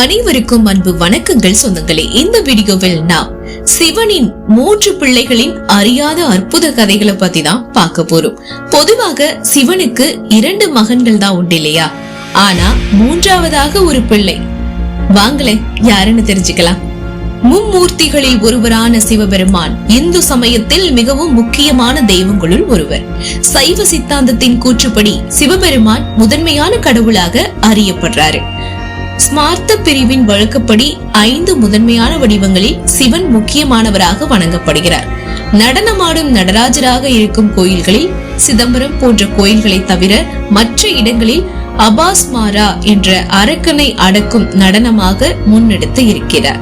அனைவருக்கும் அன்பு வணக்கங்கள் சொந்தங்களே. இந்த வீடியோவில் நாம் சிவனின் மூன்று பிள்ளைகளின் அறியாத அற்புத கதைகளை பத்தி தான் பார்க்க போறோம். பொதுவாக சிவனுக்கு இரண்டு மகன்கள் தான் உண்டு இல்லையா? ஆனா மூன்றாவதாக ஒரு பிள்ளை. வாங்களே யாருன்னு தெரிஞ்சுக்கலாம். மும்மூர்த்திகளில் ஒருவரான சிவபெருமான் இந்து சமயத்தில் மிகவும் முக்கியமான தெய்வங்களுள் ஒருவர். சைவ சித்தாந்தத்தின் கூற்றுப்படி சிவபெருமான் முதன்மையான கடவுளாக அறியப்படுறாரு. ஸ்மார்த்த பிரிவின் வழக்கப்படி ஐந்து முதன்மையான வடிவங்களில் சிவன் முக்கியமானவராக வணங்கப்படுகிறார். நடனமாடும் நடராஜராக இருக்கும் கோயில்களில் சிதம்பரம் போன்ற கோயில்களை தவிர மற்ற இடங்களில் அபாஸ்மாரா என்ற அரக்கனை அடக்கும் நடனமாக முன்னெடுத்து இருக்கிறார்.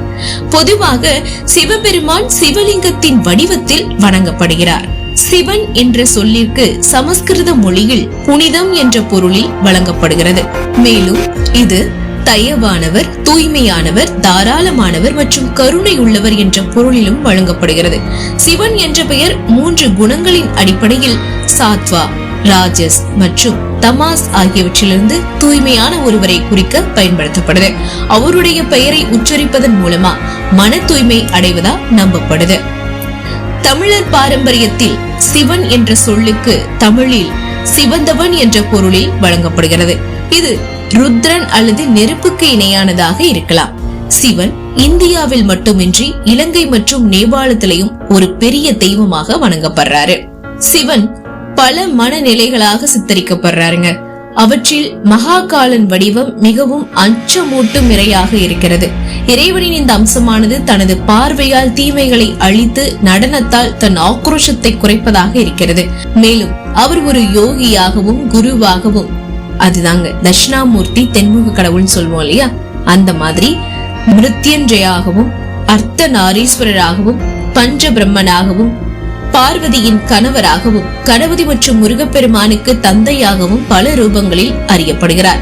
பொதுவாக சிவபெருமான் சிவலிங்கத்தின் வடிவத்தில் வணங்கப்படுகிறார். சிவன் என்ற சொல்லிற்கு சமஸ்கிருத மொழியில் புனிதம் என்ற பொருளில் வழங்கப்படுகிறது. மேலும் இது தயவானவர் தூய்மையானவர் தாராளமானவர் மற்றும் கருணை உள்ளவர் என்ற பொருளிலும் வழங்கப்படுகிறது. சிவன் என்ற பெயர் மூன்று குணங்களின் அடிப்படையில் சாத்வா ராஜஸ் மற்றும் தமாஸ் ஆகியவற்றிலிருந்து தூய்மையான ஒருவரை குறிக்க பயன்படுத்தப்படுது. அவருடைய பெயரை உச்சரிப்பதன் மூலமா மன தூய்மை அடைவதா நம்பப்படுது. தமிழர் பாரம்பரியத்தில் சிவன் என்ற சொல்லுக்கு தமிழில் சிவந்தவன் என்ற பொருளில் வழங்கப்படுகிறது. இது ருத்ரன் அல்லது நெருப்புக்கு இணையானதாக இருக்கலாம். சிவன் இந்தியாவில் மட்டுமின்றி இலங்கை மற்றும் நேபாளத்திலையும் ஒரு பெரிய தெய்வமாக வணங்கப்படுறாரு. சிவன் பல மனநிலைகளாக சித்தரிக்கப்படுறாருங்க. அவற்றில் மகாகாலன் வடிவம் மிகவும் அச்சமூட்டும் இறையாக இருக்கிறது. இறைவனின் இந்த அம்சமானது தனது பார்வையால் தீமைகளை அழித்து நடனத்தால் தன் ஆக்ரோஷத்தை குறைப்பதாக இருக்கிறது. மேலும் அவர் ஒரு யோகியாகவும் குருவாகவும் அதுதாங்க தட்சிணாமூர்த்தி தென்முக கடவுள்னு சொல்லுவோம் இல்லையா? அந்த மாதிரி மிருத்யஞ்சயாகவும் அர்த்த நாரீஸ்வரராகவும் பஞ்ச பிரம்மனாகவும் பார்வதியின் கணவராகவும் கணபதி மற்றும் முருகப்பெருமானுக்கு தந்தையாகவும் பல ரூபங்களில் அறியப்படுகிறார்.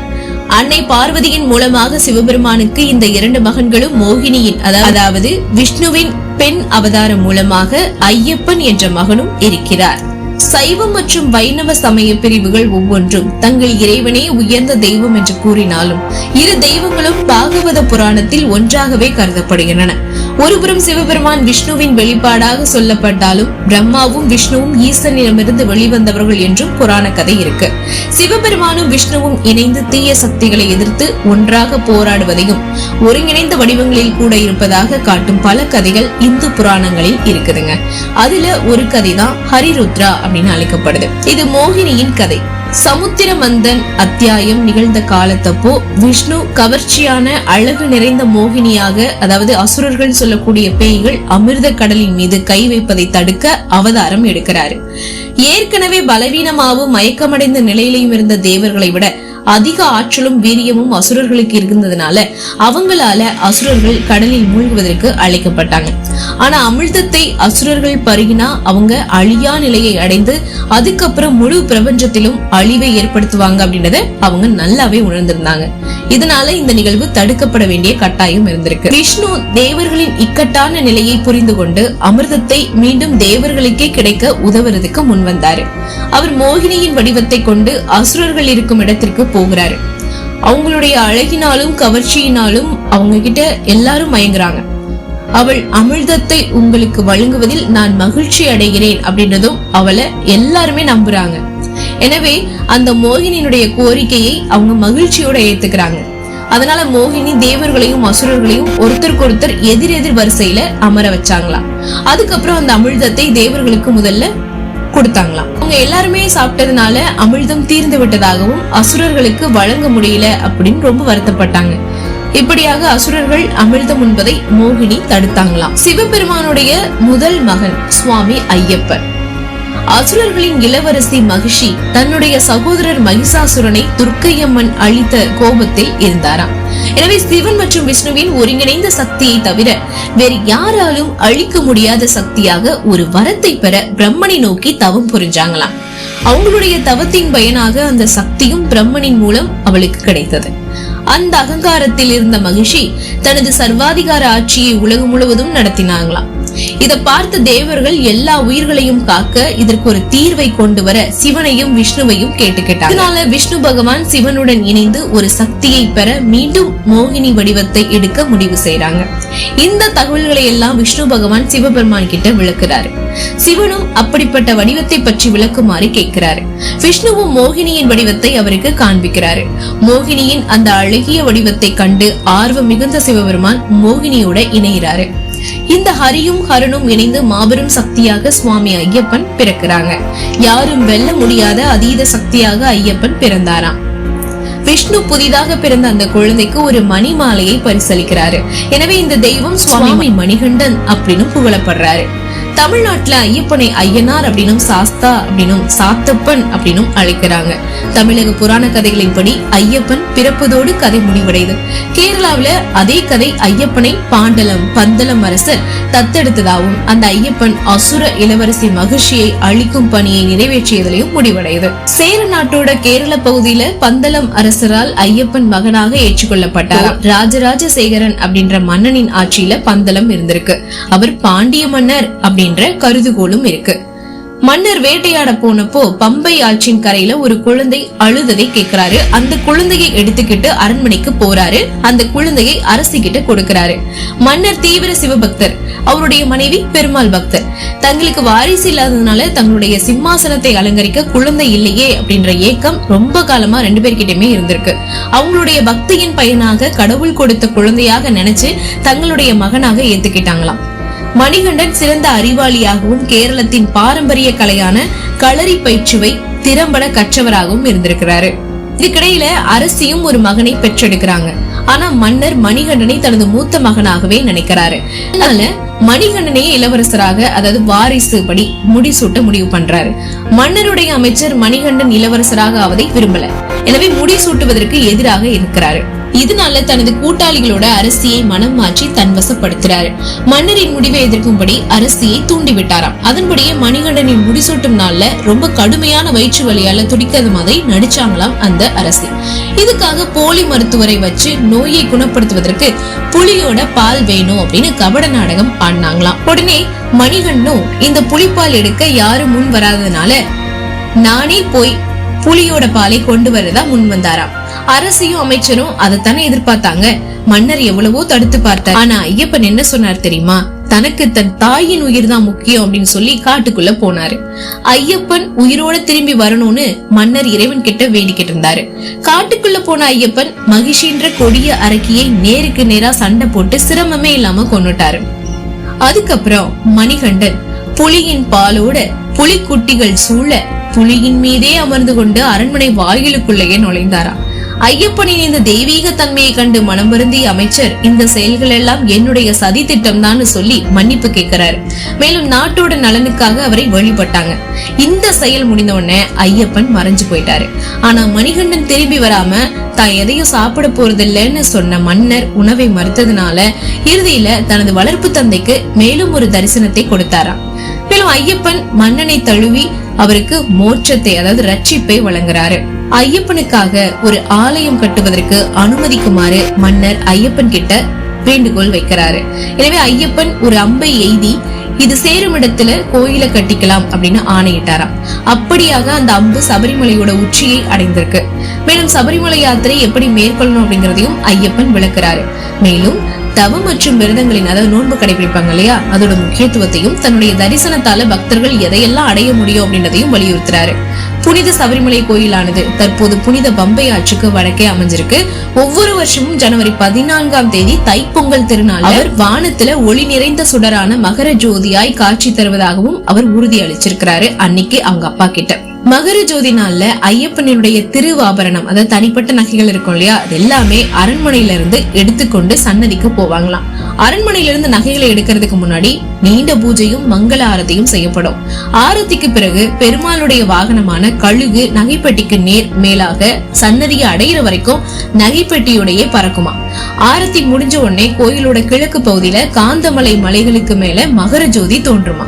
அன்னை பார்வதியின் மூலமாக சிவபெருமானுக்கு இந்த இரண்டு மகன்களும் மோகினியின் அதாவது விஷ்ணுவின் பெண் அவதாரம் மூலமாக ஐயப்பன் என்ற மகனும் இருக்கிறார். சைவம் மற்றும் வைணவ சமய பிரிவுகள் ஒவ்வொன்றும் தங்கள் இறைவனே உயர்ந்த தெய்வம் என்று கூறினாலும் இரு தெய்வங்களும் பாகவத புராணத்தில் ஒன்றாகவே கருதப்படுகின்றன. ஒருபுறம் சிவபெருமான் விஷ்ணுவின் வெளிப்பாடாக சொல்லப்பட்டாலும் பிரம்மாவும் விஷ்ணுவும் ஈசனிடமிருந்து வெளிவந்தவர்கள் என்றும் புராண கதை இருக்கு. சிவபெருமானும் விஷ்ணுவும் இணைந்து தீய சக்திகளை எதிர்த்து ஒன்றாக போராடுவதையும் ஒருங்கிணைந்த வடிவங்களில் கூட இருப்பதாக காட்டும் பல கதைகள் இந்து புராணங்களில் இருக்குதுங்க. அதுல ஒரு கதை தான் ஹரிருத்ரா அப்படின்னு அழைக்கப்படுது. இது மோகினியின் கதை. சமுத்திர மந்தன் அத்தியாயம் நிகழ்ந்த காலத்தப்போ விஷ்ணு கவர்ச்சியான அழகு நிறைந்த மோகினியாக அதாவது அசுரர்கள் சொல்லக்கூடிய பேய்கள் அமிர்த கடலின் மீது கை வைப்பதை தடுக்க அவதாரம் எடுக்கிறாரு. ஏற்கனவே பலவீனமாகவும் மயக்கமடைந்த நிலையிலையும் இருந்த தேவர்களை விட அதிக ஆற்றலும் வீரியமும் அசுரர்களுக்கு இருந்ததுனால அவங்களால அசுரர்கள் கடலில் மூழ்குவதற்கு அழைக்கப்பட்டாங்க. ஆனா அமிர்தத்தை அசுரர்கள் பருகினா அவங்க அழியா நிலையை அடைந்து அதுக்கப்புறம் முழு பிரபஞ்சத்திலும் அழிவை ஏற்படுத்துவாங்க அப்படின்றத அவங்க நல்லாவே உணர்ந்திருந்தாங்க. இதனால இந்த நிகழ்வு தடுக்கப்பட வேண்டிய கட்டாயம் இருந்திருக்கு. விஷ்ணு தேவர்களின் இக்கட்டான நிலையை புரிந்து கொண்டு அமிர்தத்தை மீண்டும் தேவர்களுக்கே கிடைக்க உதவுறதுக்கு முன் வந்தாரு அவர் மோகினியின் வடிவத்தை கொண்டு அசுரர்கள் இருக்கும் இடத்திற்கு போகிறாரு. அவங்களுடைய அழகினாலும் கவர்ச்சியினாலும் அவங்க கிட்ட எல்லாரும் மயங்குறாங்க. அவள் அமிர்தத்தை உங்களுக்கு வழங்குவதில் நான் மகிழ்ச்சி அடைகிறேன் அப்படின்றதும் அவளை எல்லாருமே நம்புறாங்க. எனவே அந்த மோகினியினுடைய கோரிக்கையை அவங்க மகிழ்ச்சியோட ஏத்துக்கிறாங்க. அதனால மோகினி தேவர்களையும் அசுரர்களையும் ஒருத்தருக்கு ஒருத்தர் எதிர் எதிர் வரிசையில அமர வச்சாங்களாம். அதுக்கப்புறம் அந்த அமிர்தத்தை தேவர்களுக்கு முதல்ல கொடுத்தாங்களாம். அவங்க எல்லாருமே சாப்பிட்டதுனால அமிழ்தம் தீர்ந்து விட்டதாகவும் அசுரர்களுக்கு வழங்க முடியல அப்படின்னு ரொம்ப வருத்தப்பட்டாங்க. இப்படியாக அசுரர்கள் அமிழ்தம் உண்பதை மோகினி தடுத்தாங்களாம். சிவபெருமானுடைய முதல் மகன் சுவாமி ஐயப்பன். அசுரர்களின் இளவரசி மகிஷி தன்னுடைய சகோதரர் மகிஷாசுரனை துர்க்கையம்மன் அழித்த கோபத்தில் இருந்தாராம். எனவே சிவன் மற்றும் விஷ்ணுவின் ஒருங்கிணைந்த சக்தியை தவிர வேறு யாராலும் அழிக்க முடியாத சக்தியாக ஒரு வரத்தை பெற பிரம்மனை நோக்கி தவம் புரிஞ்சாங்களாம். அவங்களுடைய தவத்தின் பயனாக அந்த சக்தியும் பிரம்மனின் மூலம் அவளுக்கு கிடைத்தது. அந்த அகங்காரத்தில் இருந்த மகிஷி தனது சர்வாதிகார ஆட்சியை உலகம் முழுவதும் நடத்தினாங்களாம். இதை பார்த்த தேவர்கள் எல்லா உயிர்களையும் காக்க இதற்கு ஒரு தீர்வை கொண்டு வர சிவனையும் விஷ்ணுவையும் கேட்டுக்கிட்டார் இதனால விஷ்ணு பகவான் சிவனுடன் இணைந்து ஒரு சக்தியை பெற மீண்டும் மோகினி வடிவத்தை எடுக்க முடிவு செய்யறாங்க இந்த தகவல்களை எல்லாம் விஷ்ணு பகவான் சிவபெருமான் கிட்ட விளக்குறாரு. சிவனும் அப்படிப்பட்ட வடிவத்தை பற்றி விளக்குமாறு கேட்கிறாரு. விஷ்ணுவும் மோகினியின் வடிவத்தை அவருக்கு காண்பிக்கிறாரு. மோகினியின் அந்த அழை அழகிய வடிவத்தை கண்டு ஆர்வம் மிகுந்த சிவபெருமான் மோகினியோட இணைகிறாரு இந்த ஹரியும் ஹரனும் இணைந்து மாபெரும் சக்தியாக சுவாமி ஐயப்பன் பிறக்கிறாங்க. யாரும் வெல்ல முடியாத அதீத சக்தியாக ஐயப்பன் பிறந்தாராம். விஷ்ணு புதிதாக பிறந்த அந்த குழந்தைக்கு ஒரு மணி மாலையை பரிசளிக்கிறாரு. எனவே இந்த தெய்வம் சுவாமி மணிகண்டன் அப்படின்னு புகழப்படுறாரு. தமிழ்நாட்டுல ஐயப்பனை ஐயனார் அப்படின்னும் சாஸ்தா அப்படின்னும் சாத்தப்பன் அப்படின்னும் அழைக்கிறாங்க. தமிழக புராண கதைகளின்படி ஐயப்பன் பிறப்பதோடு கதை முடிவடையுது. கேரளாவில அதே கதை ஐயப்பனை பாண்டலம் பந்தலம் அரசர் தத்தெடுத்ததாகவும் அந்த ஐயப்பன் அசுர இளவரசி மகிழ்ச்சியை அழிக்கும் பணியை நிறைவேற்றியதிலையும் முடிவடையுது. சேர நாட்டோட கேரள பகுதியில பந்தலம் அரசரால் ஐயப்பன் மகனாக ஏற்றுக்கொள்ளப்பட்டார் ராஜராஜ சேகரன் அப்படின்ற மன்னனின் ஆட்சியில பந்தலம் இருந்திருக்கு. அவர் பாண்டிய மன்னர் அப்படின்னு என்ற கருதுகோளும் இருக்கு. மன்னர் வேட்டையாட போனப்போ பம்பை ஆற்றின் கரையில ஒரு குழந்தை அழுததை கேக்குறாரு அந்த குழந்தையை எடுத்துக்கிட்டு அரண்மனைக்கு போறாரு. அந்த குழந்தையை அரசி கொடுக்கிறாரு. மன்னர் தீவிர சிவபக்தர் அவருடைய மனைவி பெருமாள் பக்தர். தங்களுக்கு வாரிசு இல்லாததுனால தங்களுடைய சிம்மாசனத்தை அலங்கரிக்க குழந்தை இல்லையே அப்படின்ற ஏக்கம் ரொம்ப காலமா ரெண்டு பேர்கிட்டயுமே இருந்திருக்கு. அவங்களுடைய பக்தியின் பயனாக கடவுள் கொடுத்த குழந்தையாக நினைச்சு தங்களுடைய மகனாக ஏத்துக்கிட்டாங்களாம். மணிகண்டன் சிறந்த அறிவாளியாகவும் கேரளத்தின் பாரம்பரிய கலையான களரி பயிற்சுவை திறம்பட கற்றவராகவும் இருந்திருக்கிறாரு. இதுக்கிடையில அரசியும் ஒரு மகனை பெற்றெடுக்கிறாங்க. ஆனா மன்னர் மணிகண்டனை தனது மூத்த மகனாகவே நினைக்கிறாரு. அதனால மணிகண்டனையே இளவரசராக அதாவது வாரிசு படி முடிசூட்ட முடிவு பண்றாரு. மன்னருடைய அமைச்சர் மணிகண்டன் இளவரசராக ஆவதை விரும்பல. எனவே முடிசூட்டுவதற்கு எதிராக இருக்கிறாரு. இதனால தனது கூட்டாளிகளோட அரசியை மனம் மாற்றி தன் வசப்படுத்துறாரு மன்னரின் முடிவை எதிர்க்கும்படி அரசியை தூண்டி விட்டாராம் அதன்படியே மணிகண்டனின் முடிசூட்டும் நாள்ல ரொம்ப கடுமையான வயிற்று வலியால துடிக்கிறது மாதிரி நடிச்சாங்களாம் அந்த அரசி. இதுக்காக போலி மருத்துவரை வச்சு நோயை குணப்படுத்துவதற்கு புலியோட பால் வேணும் அப்படின்னு கபட நாடகம் ஆடினாங்களாம். உடனே மணிகண்ணும் இந்த புலிப்பால் எடுக்க யாரும் முன் வராததுனால நானே போய் புலியோட பாலை கொண்டு வரதா முன் வந்தாராம். அரசியும் அமைச்சரும் அதைத்தானே எதிர்பார்த்தாங்க. மன்னர் எவ்வளவோ தடுத்து பார்த்தார். ஆனா ஐயப்பன் என்ன சொன்னார் தெரியுமா? தனக்கு தன் தாயின் உயிர் தான் முக்கியம் அப்படின்னு சொல்லி காட்டுக்குள்ள போனாரு. ஐயப்பன் உயிரோட திரும்பி வரணும்னு மன்னர் இறைவன் கிட்ட வேண்டிக்கிட்டு இருந்தாரு. காட்டுக்குள்ள போன ஐயப்பன் மகிஷின்ற கொடிய அரக்கியை நேருக்கு நேரா சண்டை போட்டு சிரமமே இல்லாம கொண்டுட்டாரு அதுக்கப்புறம் மணிகண்டன் புலியின் பாலோட புலிக்குட்டிகள் சூழ புலியின் மீதே அமர்ந்து கொண்டு அரண்மனை வாயிலுக்குள்ளேயே நுழைந்தாராம். ஐயப்பனின் இந்த தெய்வீக தன்மையை கண்டு மனம் வருந்திய அமைச்சர் இந்த செயல்கள் எல்லாம் என்னுடைய சதி திட்டம் தான் சொல்லி மன்னிப்பு கேட்கிறார். மேலும் நாட்டோட நலனுக்காக அவரை வழிபட்டாங்க. இந்த செயல் முடிந்த உடனே ஐயப்பன் மறைஞ்சு போயிட்டாரு. ஆனா மணிகண்டன் திரும்பி வராம தான் எதையும் சாப்பிட போறதில்லைன்னு சொன்ன மன்னர் உணவை மறுத்ததுனால இறுதியில தனது வளர்ப்பு தந்தைக்கு மேலும் ஒரு தரிசனத்தை கொடுத்தாராம். மேலும் ஐயப்பன் மன்னனை தழுவி அவருக்கு மோட்சத்தை அதாவது ரட்சிப்பை வழங்குறாரு. ஐயப்பனுக்காக ஒரு ஆலயம் கட்டுவதற்கு அனுமதிக்குமாறு மன்னர் ஐயப்பன் கிட்ட வேண்டுகோள் வைக்கிறாரு. எனவே ஐயப்பன் ஒரு அம்பை எய்தி இது சேரும் இடத்துல கோயில கட்டிக்கலாம் அப்படின்னு ஆணையிட்டாராம். அப்படியாக அந்த அம்பு சபரிமலையோட உச்சியை அடைந்திருக்கு. மேலும் சபரிமலை யாத்திரை எப்படி மேற்கொள்ளணும் அப்படிங்கறதையும் ஐயப்பன் விளக்குறாரு. மேலும் தவம் மற்றும் விரதங்களின் அதாவது நோன்பு கடைபிடிப்பாங்க இல்லையா? அதோட முக்கியத்துவத்தையும் தன்னுடைய தரிசனத்தால பக்தர்கள் எதையெல்லாம் அடைய முடியும் அப்படின்றதையும் வலியுறுத்துறாரு. புனித சபரிமலை கோயிலானது தற்போது புனித பம்பை ஆற்றுக்கு வடக்கே அமைஞ்சிருக்கு. ஒவ்வொரு வருஷமும் ஜனவரி பதினான்காம் தேதி தைப்பொங்கல் திருநாள் அவர் வானத்துல ஒளி நிறைந்த சுடரான மகர ஜோதியாய் காட்சி தருவதாகவும் அவர் உறுதி அளிச்சிருக்கிறாரு. அன்னைக்கு அவங்க அப்பா கிட்ட. மகர ஜோதி நாள்ல ஐயப்பனுடைய திருவாபரணம் அதாவது தனிப்பட்ட நகைகள் இருக்கும் இல்லையா அது எல்லாமே அரண்மனையில இருந்து எடுத்துக்கொண்டு சன்னதிக்கு போவாங்களாம். அரண்மனையில இருந்து நகைகளை எடுக்கிறதுக்கு முன்னாடி நீண்ட பூஜையும் மங்கள ஆரத்தியும் செய்யப்படும். ஆரத்திக்கு பிறகு பெருமாளுடைய வாகனமான கழுகு நகைப்பெட்டிக்கு நேர் மேலாக சன்னதியை அடையிற வரைக்கும் நகைப்பெட்டியோடையே பறக்குமா ஆரத்தி முடிஞ்ச உடனே கோயிலோட கிழக்கு பகுதியில காந்தமலை மலைகளுக்கு மேல மகர ஜோதி தோன்றுமா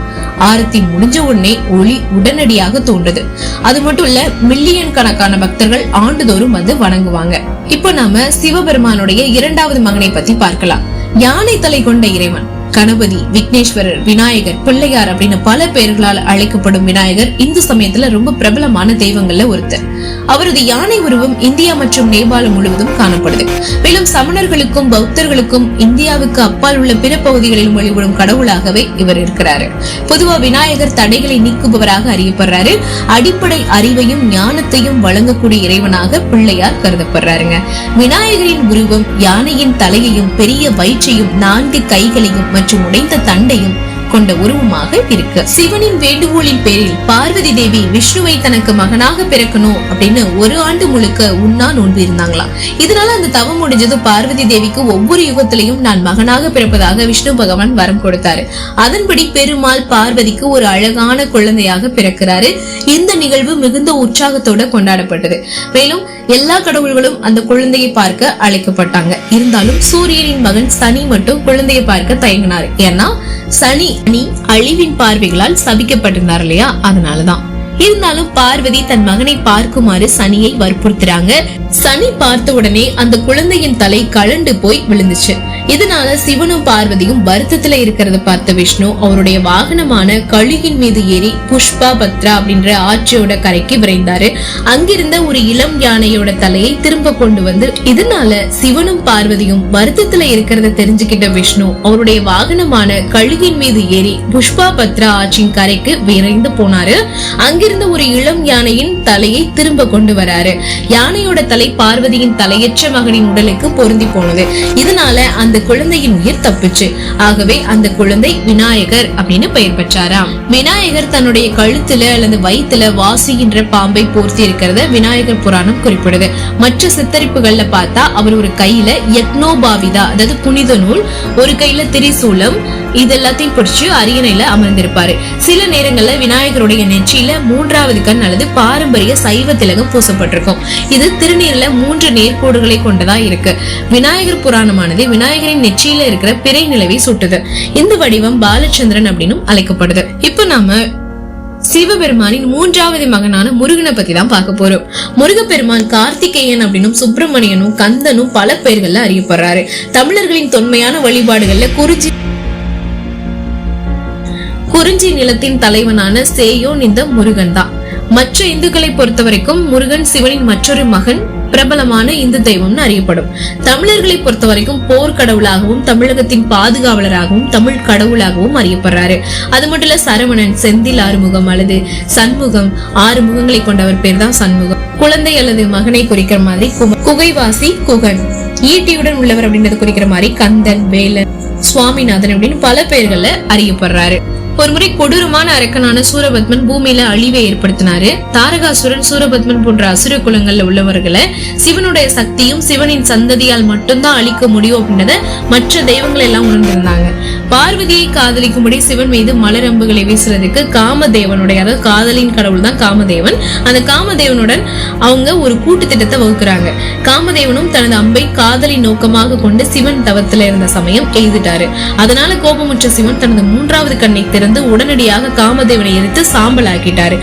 ஆரத்தி முடிஞ்ச உடனே ஒளி உடனடியாக தோன்றுது. அது மட்டும் இல்ல மில்லியன் கணக்கான பக்தர்கள் ஆண்டுதோறும் வந்து வணங்குவாங்க. இப்போ நாம சிவபெருமானுடைய இரண்டாவது மகனை பத்தி பார்க்கலாம். யானை தலை கொண்ட இறைவன். கணபதி விக்னேஸ்வரர் விநாயகர் பிள்ளையார் அப்படின்னு பல பெயர்களால் அழைக்கப்படும் விநாயகர் இந்து சமயத்துல ரொம்ப பிரபலமான தெய்வங்கள்ல ஒருத்தர். அவரது யானை உருவம் இந்தியா மற்றும் நேபாளம் முழுவதும் காணப்படுது. மேலும் சமணர்களுக்கும் பௌத்தர்களுக்கும் இந்தியாவுக்கு அப்பால் உள்ள பிற பகுதிகளிலும் வழிபடும் கடவுளாகவே இவர் இருக்கிறாரு. பொதுவா விநாயகர் தடைகளை நீக்குபவராக அறியப்படுறாரு. அடிப்படை அறிவையும் ஞானத்தையும் வழங்கக்கூடிய இறைவனாக பிள்ளையார் கருதப்படுறாருங்க. விநாயகரின் உருவம் யானையின் தலையையும் பெரிய வயிற்றையும் நான்கு கைகளையும் மற்றும் உடைந்த தண்டையும் கொண்ட உருவமாக இருக்கு. சிவனின் வேண்டுகோளின் பேரில் பார்வதி தேவி விஷ்ணுவை தனக்கு மகனாக பிறக்கணும் அப்படின்னு ஒரு ஆண்டு முழுக்க உண்ணா நோன்பு இருந்தாங்களாம் இதனால அந்த தவம் முடிஞ்சது பார்வதி தேவிக்கு ஒவ்வொரு யுகத்திலையும் நான் மகனாக பிறப்பதாக விஷ்ணு பகவான் வரம் கொடுத்தாரு. அதன்படி பெருமாள் பார்வதிக்கு ஒரு அழகான குழந்தையாக பிறக்கிறாரு. இந்த நிகழ்வு மிகுந்த உற்சாகத்தோட கொண்டாடப்பட்டது. மேலும் எல்லா கடவுள்களும் அந்த குழந்தையை பார்க்க அழைக்கப்பட்டாங்க. இருந்தாலும் சூரியனின் மகன் சனி மட்டும் குழந்தையை பார்க்க தயங்கினார். ஏன்னா சனி அணி அழிவின் பார்வைகளால் சபிக்கப்பட்டிருந்தார் இல்லையா? அதனாலதான். இருந்தாலும் பார்வதி தன் மகனை பார்க்குமாறு சனியை வற்புறுத்துறாங்க. சனி பார்த்த உடனே அந்த குழந்தையின் தலை கழண்டு போய் விழுந்துச்சு. இதனால சிவனும் பார்வதியும் வருத்தத்துல இருக்கிறத பார்த்த விஷ்ணு அவருடைய வாகனமான கழுகின் மீது ஏறி புஷ்பா பத்ரா அப்படின்ற ஆட்சியோட கரைக்கு விரைந்தாரு. அங்கிருந்த ஒரு இளம் யானையோட தலையை திரும்ப கொண்டு வந்து இதனால சிவனும் பார்வதியும் வருத்தத்துல இருக்கிறத தெரிஞ்சுக்கிட்ட விஷ்ணு அவருடைய வாகனமான கழுகின் மீது ஏறி புஷ்பா பத்ரா ஆற்றின் கரைக்கு விரைந்து போனாரு. அங்கிருந்த ஒரு இளம் யானையின் தலையை திரும்ப கொண்டு வராரு. யானையோட தலை பார்வதியின் தலையற்ற மகனின் உடலுக்கு பொருந்தி போனது. இதனால அந்த அந்த குழந்தையின் உயிர் தப்பிச்சு. ஆகவே அந்த குழந்தை விநாயகர் அப்படின்னு பெயர் பெற்றாராம். விநாயகர் தன்னுடைய கழுத்துல அல்லது வயிற்றுல வாசுகின்ற பாம்பை போர்த்தி இருக்கிறத விநாயகர் புராணம் குறிப்பிடுது. மற்ற சித்தரிப்புகள்ல பார்த்தா அவர் ஒரு கையில யக்னோபாவிதா அதாவது புனித நூல் ஒரு கையில திரிசூலம் இது எல்லாத்தையும் பிடிச்சு அரியணையில அமர்ந்திருப்பாரு. சில நேரங்கள்ல விநாயகருடைய நெற்றியில மூன்றாவது கண் அல்லது பாரம்பரிய சைவ திலகம் பூசப்பட்டிருக்கும். இது திருநீர்ல மூன்று நேர்கோடுகளை கொண்டதா இருக்கு. விநாயகர் புராணமானது விநாயகர் விநாயகரின் நெற்றியில இருக்கிற பிறை நிலவை சுட்டுது. இந்த வடிவம் பாலச்சந்திரன் அப்படின்னு அழைக்கப்படுது. இப்ப நாம சிவபெருமானின் மூன்றாவது மகனான முருகனை பத்தி தான் பார்க்க போறோம். முருகப்பெருமான் கார்த்திகேயன் அப்படின்னும் சுப்பிரமணியனும் கந்தனும் பல பெயர்கள்ல அறியப்படுறாரு. தமிழர்களின் தொன்மையான வழிபாடுகள்ல குறிஞ்சி குறிஞ்சி நிலத்தின் தலைவனான சேயோன் இந்த முருகன் தான். மற்ற இந்துக்களை பொறுத்த வரைக்கும் முருகன் சிவனின் மற்றொரு மகன் பிரபலமான இந்து தெய்வம்னு அறியப்படும். தமிழர்களை பொறுத்த வரைக்கும் போர் கடவுளாகவும் தமிழகத்தின் பாதுகாவலராகவும் தமிழ் கடவுளாகவும் அறியப்படுறாரு. அது மட்டும் இல்ல சரவணன் செந்தில் ஆறுமுகம் அல்லது சண்முகம் ஆறு முகங்களை கொண்டவர் பேர் தான் சண்முகம். குழந்தை அல்லது மகனை குறிக்கிற மாதிரி குகைவாசி குகன். ஈட்டியுடன் உள்ளவர் அப்படின்றது குறிக்கிற மாதிரி கந்தன் வேலன் சுவாமிநாதன் அப்படின்னு பல பெயர்கள்ல அறியப்படுறாரு. ஒருமுறை கொடூரமான அரக்கனான சூரபத்மன் பூமியில அழிவை ஏற்படுத்தினாரு. தாரகாசுரன் சூரபத்மன் போன்ற அசுர குலங்கள்ல உள்ளவர்களை சிவனுடைய சக்தியும் சிவனின் சந்ததியால் மட்டும்தான் அழிக்க முடியும் அப்படின்றத மற்ற தெய்வங்கள் எல்லாம் உணர்ந்திருந்தாங்க. பார்வதியை காதலிக்கும்படி சிவன் மீது மலரம்புகளை வீசுறதுக்கு காமதேவனுடைய அதாவது காதலின் கடவுள் தான் காமதேவன். அந்த காமதேவனுடன் அவங்க ஒரு கூட்டு திட்டத்தை வகுக்கிறாங்க. காமதேவனும் தனது அம்பை காதலின் நோக்கமாக கொண்டு சிவன் தவத்துல இருந்த சமயம் எழுதிட்டாரு அதனால கோபமுற்ற சிவன் தனது மூன்றாவது கண்ணை இருந்து உடனடியாக காமதேவனை எரித்து சாம்பல் ஆக்கிட்டாரு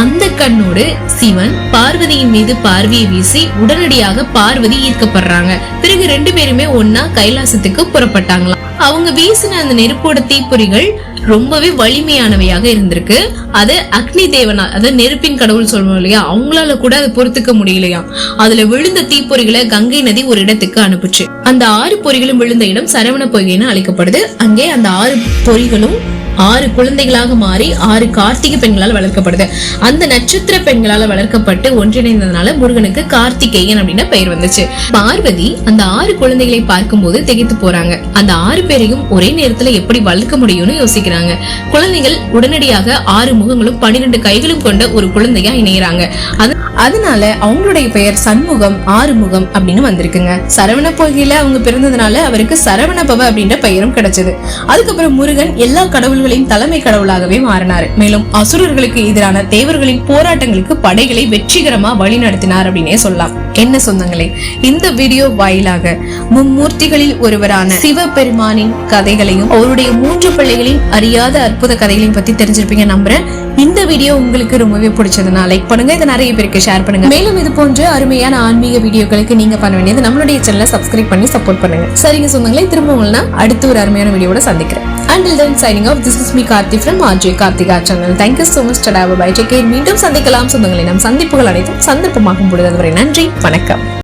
அந்த கண்ணோடு சிவன் பார்வதியின் மீது பார்வையை வீசி உடனடியாக பார்வதி ஈர்க்கப்படுறாங்க. பிறகு ரெண்டு பேருமே ஒன்னா கைலாசத்துக்கு புறப்பட்டாங்களாம். அவங்க வீசின அந்த நெருப்போட தீப்பொறிகள் ரொம்பவே வலிமையானவையாக இருந்திருக்கு. அது அக்னி தேவனா அதாவது நெருப்பின் கடவுள் சொல்லுவோம் இல்லையா? அவங்களால கூட அதை பொறுத்துக்க முடியலையா? அதுல விழுந்த தீப்பொறிகளை கங்கை நதி ஒரு இடத்துக்கு அனுப்புச்சு. அந்த ஆறு பொறிகளும் விழுந்த இடம் சரவண பொய்கைன்னு அழைக்கப்படுது. அங்கே அந்த ஆறு பொறிகளும் ஆறு குழந்தைகளாக மாறி ஆறு கார்த்திகை பெண்களால் வளர்க்கப்படுது. அந்த நட்சத்திர பெண்களால் வளர்க்கப்பட்டு ஒன்றிணைந்ததுனால முருகனுக்கு கார்த்திகேயன் அப்படின்னு பெயர் வந்துச்சு. பார்வதி அந்த ஆறு குழந்தைகளை பார்க்கும்போது திகைத்து போறாங்க. அந்த ஆறு பேரையும் ஒரே நேரத்துல எப்படி வளர்க்க முடியும்னு யோசிக்கிறாங்க. குழந்தைகள் உடனடியாக ஆறு முகங்களும் பன்னிரெண்டு கைகளும் கொண்ட ஒரு குழந்தையா இணையறாங்க. அது- அதனால அவங்களுடைய பெயர் சண்முகம் ஆறுமுகம் அப்படின்னு வந்திருக்குங்க. சரவண பொய்கையில அவங்க பிறந்ததுனால அவருக்கு சரவணபவ அப்படின்ற பெயரும் கிடைச்சது. அதுக்கப்புறம் முருகன் எல்லா கடவுள்களின் தலைமை கடவுளாகவே மாறினார். மேலும் அசுரர்களுக்கு எதிரான தேவர்களின் போராட்டங்களுக்கு படைகளை வெற்றிகரமா வழி நடத்தினார் அப்படின்னே சொல்லலாம். என்ன சொந்தங்களே இந்த வீடியோ வாயிலாக மும்மூர்த்திகளில் ஒருவரான சிவபெருமான் சிவபெருமானின் கதைகளையும் அவருடைய மூன்று பிள்ளைகளின் அறியாத அற்புத கதைகளையும் பத்தி தெரிஞ்சிருப்பீங்க நம்புறேன். இந்த வீடியோ உங்களுக்கு ரொம்பவே பிடிச்சதுன்னா லைக் பண்ணுங்க. இதை நிறைய பேருக்கு ஷேர் பண்ணுங்க. மேலும் இது போன்ற அருமையான ஆன்மீக வீடியோக்களுக்கு நீங்க பண்ண வேண்டியது நம்மளுடைய சேனலை சப்ஸ்கிரைப் பண்ணி சப்போர்ட் பண்ணுங்க. சரிங்க சொந்தங்களே திரும்ப உங்களை அடுத்த ஒரு அருமையான வீடியோட சந்திக்கிறேன். Until then signing off this is me Karthi from RJ Karthika channel thank you you much much. Bye take Take மீண்டும் சந்திக்கலாம். சொந்தங்களை நம் சந்திப்புகள் அனைத்தும் சந்தர்ப்பமாகும் பொழுது. அதுவரை நன்றி. வணக்கம்.